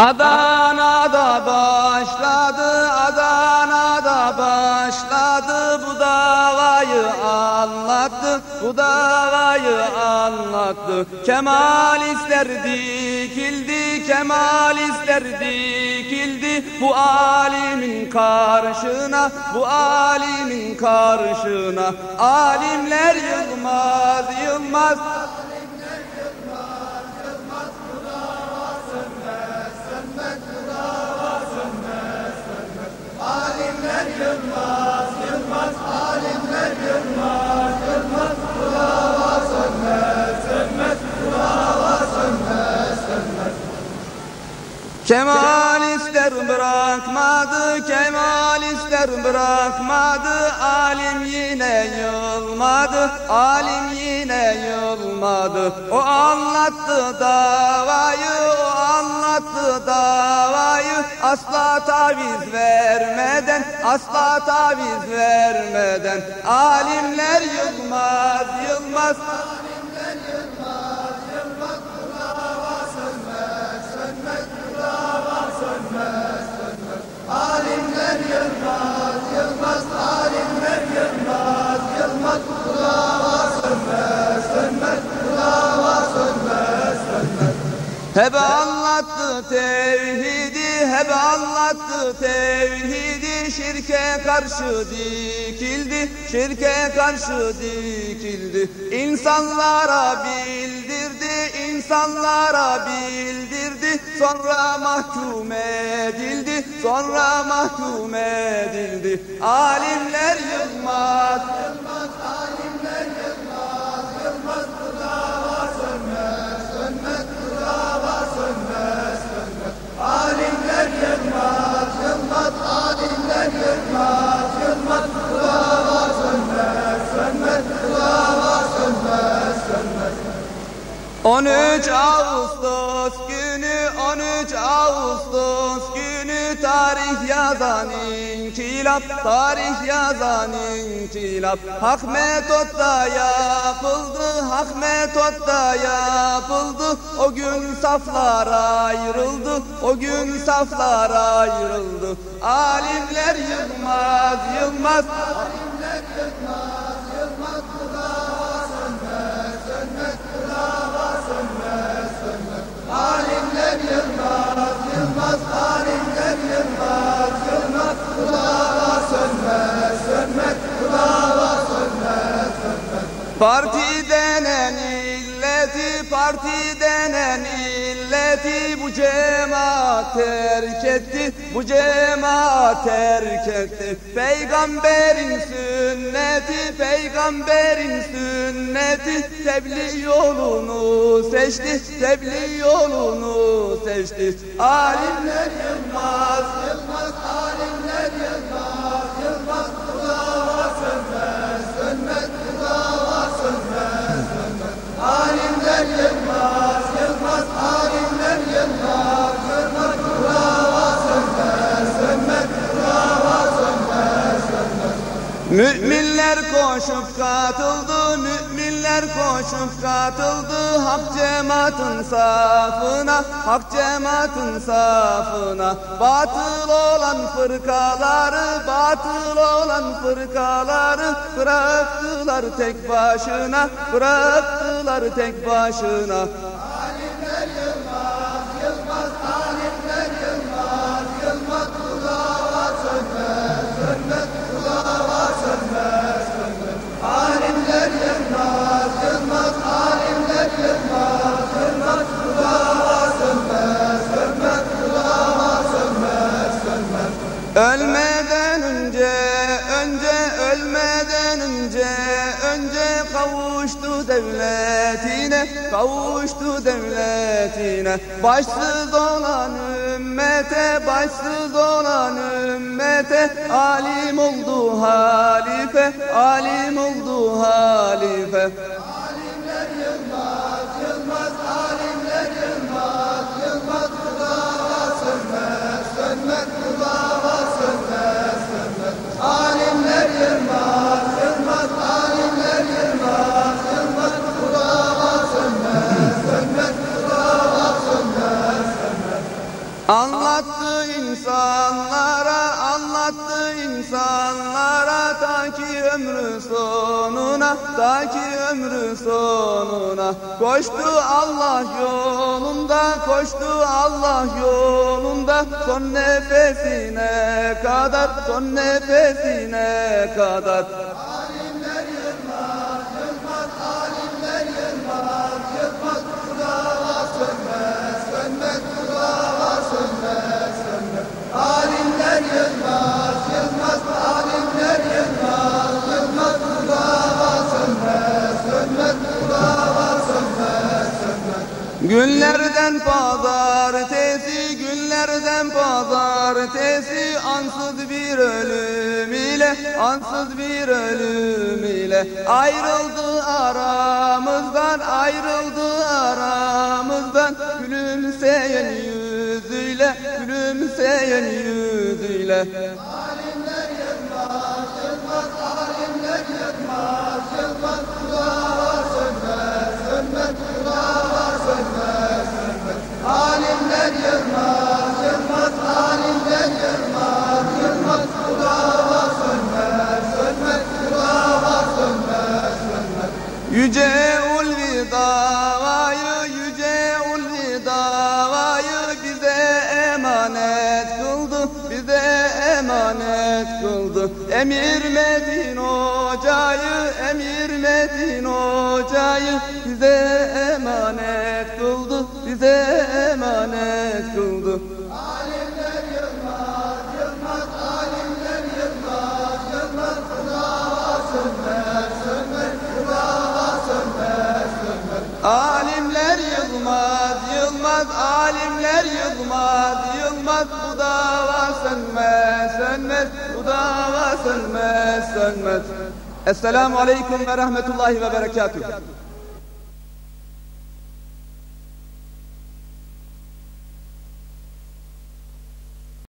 Adana'da başladı, Adana'da başladı bu davayı anlattı, bu davayı anlattı. Kemalistler dikildi, Kemalistler dikildi bu alimin karşına, bu alimin karşına. Alimler yılmaz, yılmaz. Kemalistler bırakmadı, Kemalistler bırakmadı, alim yine yılmadı, alim yine yılmadı. O anlattı davayı, o anlattı davayı, asla taviz vermeden, asla taviz vermeden. Alimler yılmaz, yılmaz. Hep anlattı tevhidi, hep anlattı tevhidi. Şirke karşı dikildi, şirke karşı dikildi. İnsanlara bildirdi, insanlara bildirdi. Sonra mahkum edildi, sonra mahkum edildi. Alimler yılmaz, tarih yazan inkılap tarih yazan inkılap Hak metotta yapıldı hak metotta yapıldı. O gün saflar ayrıldı o gün saflar ayrıldı. Alimler yılmaz yılmaz Parti denen illeti, parti denen illeti bu cemaat terk etti, bu cemaat terk etti. Peygamberin sünneti, peygamberin sünneti tebliğ yolunu seçti, tebliğ yolunu seçti. Alimler yılmaz, yılmaz, Müminler koşup katıldı, müminler koşup katıldı. Hak cemaatın safına, hak cemaatın safına. Batıl olan fırkaları, batıl olan fırkaları Bıraktılar tek başına, bıraktılar tek başına önce ölmeden önce, önce kavuştu devletine, kavuştu devletine. Başsız olan ümmete, başsız olan ümmete, alim oldu halife, alim oldu halife. Anlattı insanlara, anlattı insanlara ta ki ömrü sonuna, ta ki ömrü sonuna. Koştu Allah yolunda, koştu Allah yolunda, son nefesine kadar, son nefesine kadar. Günlerden pazartesi, günlerden pazartesi Ansız bir ölüm ile, ansız bir ölüm ile. Ayrıldı aramızdan, ayrıldı aramızdan. Gülümseyen yüzüyle, gülümseyen yüzüyle Yüce ulvi davayı, yüce ulvi davayı bize emanet kıldı, bize emanet kıldı. Emir Medin Hoca'yı, Emir Medin Hoca'yı bize emanet kıldı, bu dava sönmez, sönmez. Esselamu aleyküm ve rahmetullahi ve berekatuhu.